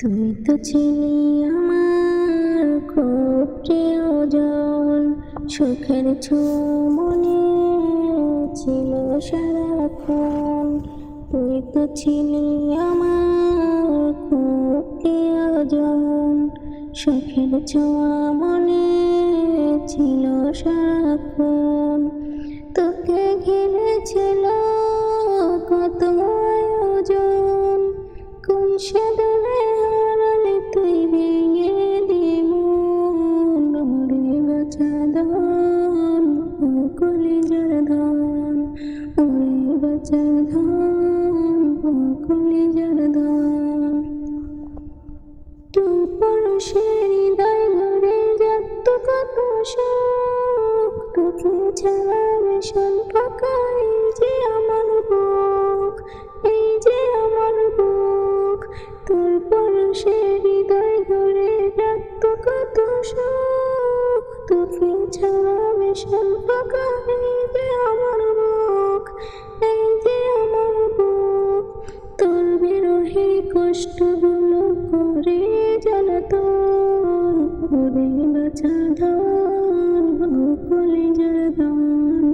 তুই তো ছিলি আমার খুব প্রিয়জন সুখের মনে ছিল সারাক্ষণ। তুই তো ছিলি আমার খুব প্রিয়জন সুখের মনে ছিল সারাক্ষণ। তোকে ঘিরেছিল কলিজার ধন তোর পরশের হৃদয় ধরে যাত কত তোকে ছাড়া ফাঁকা এই যে আমার বুক এই যে আমার বুক তোর হৃদয় ধরে যাত কত শোক তোকে ছাড়া ফাঁকা এই যে কষ্টগুলো করে জ্বালাতন ওরে বাছা ধন ও কলিজার ধন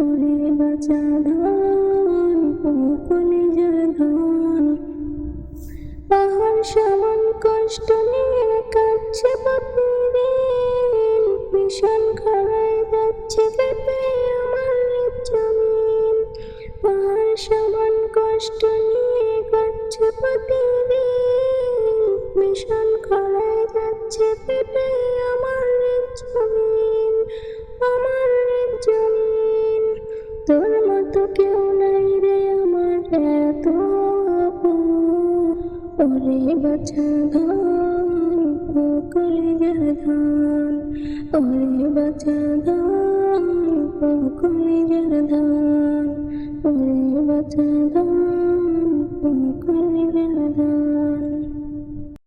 ওরে বাছা ধন ও কলিজার ধন। পাহাড় সমান কষ্ট নিয়ে কাটছে প্রতিদিন ভীষণ খরায় যাচ্ছে কেটে আমার জমিন। পাহাড় সমান কষ্ট কাটছে প্রতিদিন ভীষণ খরায় যাচ্ছে কেটে আমার জমিন আমার জমিন। তোর মতো কেউ নাই রে আমার এত। ওরে বাছা ধান ও কলিজা ধান। ওরে বাছা ধান ও ধান। ওরে বাছা ধান।